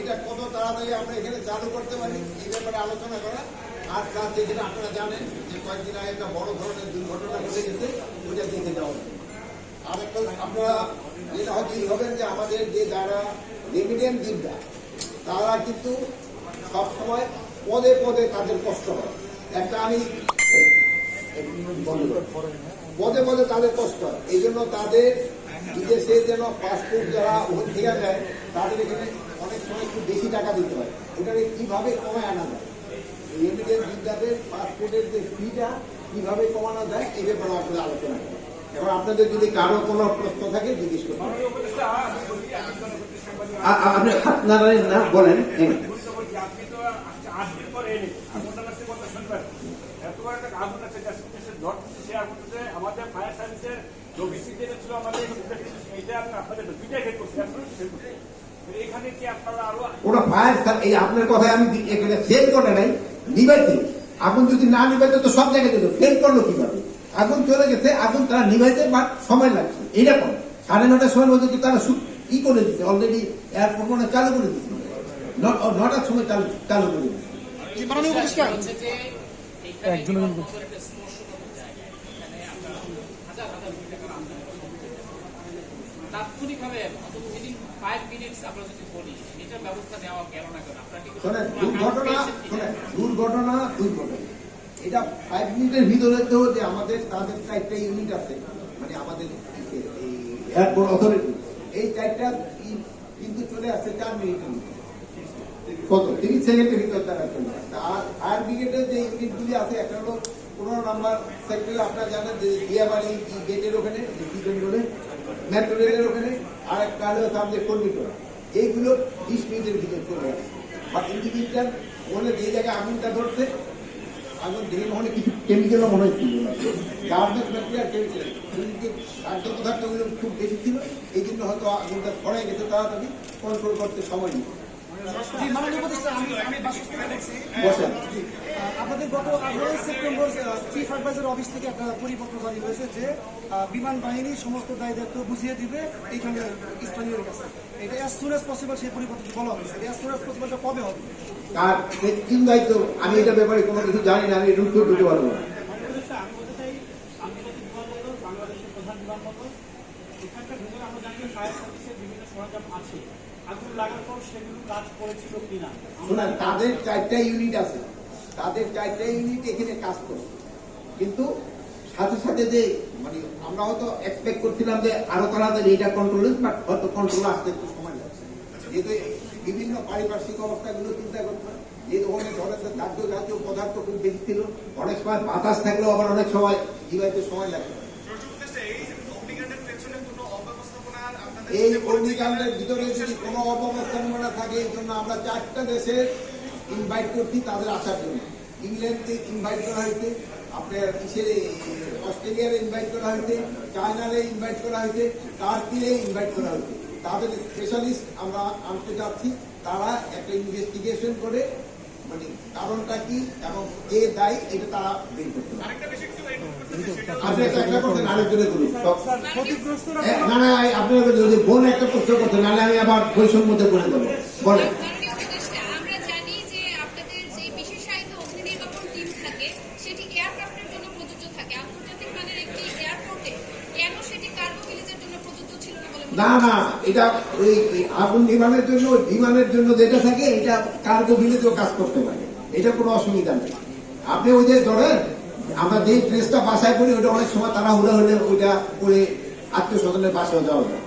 এটা কত তাড়াতাড়ি আমরা এখানে চালু করতে পারি, এই ব্যাপারে আলোচনা করা। আর তার যেখানে আপনারা জানেন যে কয়েকদিন আগে একটা বড় ধরনের দুর্ঘটনা ঘটে গেছে ওইটা দেখে যাওয়া আর একটা আপনারা যেটা এই হবেন যে আমাদের যে যারা রেমিডিয়ান দিনটা তারা কিন্তু সবসময় পদে পদে তাদের কষ্ট হয়। একটা আমি পদে পদে তাদের কষ্ট হয়। এই জন্য তাদের বিদেশে যেন পাসপোর্ট যারা থেকে নেয় তাদের এখানে অনেক সময় একটু বেশি টাকা দিতে হয়। ওটাকে কীভাবে কমায় আনা যায়? রেমিডিয়ান বিদ্যাদের পাসপোর্টের যে ফিটা কীভাবে কমানো যায় এই ব্যাপারে আপনারা আলোচনা করেন এবার আপনাদের যদি কারও কোনো প্রশ্ন থাকে জিজ্ঞেস আ- আপনি হাত নাড়ালেন না বলেন। হ্যাঁ। আমাদের ফায়ার সার্ভিসের ছিল আমাদের কি ওটা ফায়ার এই আপনার কথায় আমি এখানে ফেল করে নাই? নিভাইতে আগুন যদি না নিভাইতে তো সব জায়গায় যেত ফেল করল কীভাবে? আগুন চলে গেছে আগুন তারা নিভাইতে বাট সময় লাগছে। এইরকম সাড়ে নটার সময় মধ্যে তারা ই করে দিচ্ছে অলরেডি এয়ারপোর্ট মনে চালু করে দিচ্ছে নটার সময় চালু চালু করে দিচ্ছে একজন তাৎক্ষণিকভাবে অন্তত উইদিন ফাইভ মিনিটস আমরা যদি বলি এটার ব্যবস্থা নেওয়া গেল না কেন? আপনারা কি দুর্ঘটনা account পেয়েছেন কিনা? শোনেন দুর্ঘটনা দুর্ঘটনা। এটা ফাইভ মিনিটের ভিতরে তো যে আমাদের তাদের চারটা ইউনিট আছে মানে আমাদের এয়ারপোর্ট অথরিটি এই চারটা কিন্তু চলে আসছে চার মিনিটের ভিতরে কত? তিরিশ সেকেন্ডের ভিতর তারা চলে আসছে। আর ফায়ার ব্রিগেডের যে ইউনিটগুলি আছে একটা হলো পনেরো নাম্বার সেক্টরে আপনারা জানেন যে দিয়াবাড়ি গেটের ওখানে বলে ওখানে আর একটা এইগুলো বিশ মিনিটের ভিতরে চলে বা ইন্ডিভিজুয়াল ওখানে যে জায়গায় আগুনটা ধরছে, আগুন দেখে মনে কিছু কেমিক্যালও মনে না। গার্মেন্টস ম্যাটেরিয়াল কেমিক্যাল পদার্থগুলো খুব বেশি ছিল, এই জন্য হয়তো আগুনটা ছড়াই গেছে তাড়াতাড়ি কন্ট্রোল করতে সময় নিচ্ছে আপনাদের গত আঠারোই সেপ্টেম্বর চিফ অ্যাডভাইজার অফিস থেকে একটা পরিপত্র জারি হয়েছে যে বিমান বাহিনী সমস্ত দায় দায়িত্ব বুঝিয়ে দিবে এইখানে স্থানীয় কাছে। এটা অ্যাজ সুন অ্যাজ পসিবল সেই পরিপত্রটি বলা হয়েছে। অ্যাজ সুন অ্যাজ পসিবলটা কবে হবে? তার দায়িত্ব আমি এটা ব্যাপারে কোনো কিছু জানি না আমি এটা উত্তর দিতে পারব না। এখানকার ভিতরে আমরা জানি ফায়ার সার্ভিসের বিভিন্ন সরঞ্জাম আছে। আগুন লাগার পর সেগুলো কাজ করেছিল কিনা? শোনেন, তাদের চারটা ইউনিট আছে। তাদের চারটা ইউনিট এখানে কাজ করে। কিন্তু সাথে সাথে যে মানে আমরা হয়তো এক্সপেক্ট করছিলাম যে আরও তাড়াতাড়ি এটা কন্ট্রোল বাট হয়তো কন্ট্রোল আসতে একটু সময় লাগছে। যেহেতু বিভিন্ন পারিপার্শ্বিক অবস্থাগুলো চিন্তা করতে হয়। এই ধরনের ধরেন যে জাতীয় পদার্থ খুব বেশি ছিল, অনেক সময় বাতাস থাকলেও আবার অনেক সময় ডিভাইসে সময় লাগে। এই অগ্নিকাণ্ডের ভিতরে যদি কোনো অপব্যবস্থাপনা থাকে, এই জন্য আমরা চারটা দেশের ইনভাইট করছি, তাদের আসার জন্য। ইংল্যান্ডকে ইনভাইট করা হয়েছে, আপনার ইসে, অস্ট্রেলিয়ার ইনভাইট করা হয়েছে চায়নারে ইনভাইট করা হয়েছে টার্কিরে ইনভাইট করা হয়েছে। তাদের স্পেশালিস্ট আমরা আনতে যাচ্ছি, তারা একটা ইনভেস্টিগেশন করে মানে কারণটা কি এবং কে দায়ী এটা তারা বের করতে পারে আপনি একটা একটা করছেন আরেকজনে করুন। এ, না না আপনি যদি বোন একটা প্রশ্ন করতে নাহলে আমি আবার বৈষম্যতে করে দেবো বলেন মাননীয় উপদেষ্টা, আমরা জানি যে আপনাদের যে বিশেষায়িত অগ্নি নির্বাপন টিম থাকে সেটি এয়ারক্রাফটের জন্য প্রযোজ্য থাকে আন্তর্জাতিক মানের একটি এয়ারপোর্টে কেন সেটি কার্গো ভিলেজের জন্য প্রযোজ্য ছিল না না, এটা ওই আগুন নিবানের জন্য বিমানের জন্য যেটা থাকে, এটা কার্গো ভিলেজও কাজ করতে পারে। এটা কোনো অসুবিধা নেই। আপনি ওই যে ধরেন, আমরা যে ড্রেসটা বাসায় করি, ওটা অনেক সময় তারা হুড়া হলে ওইটা করে আত্মীয় স্বজনের বাসায় যাওয়া যায়।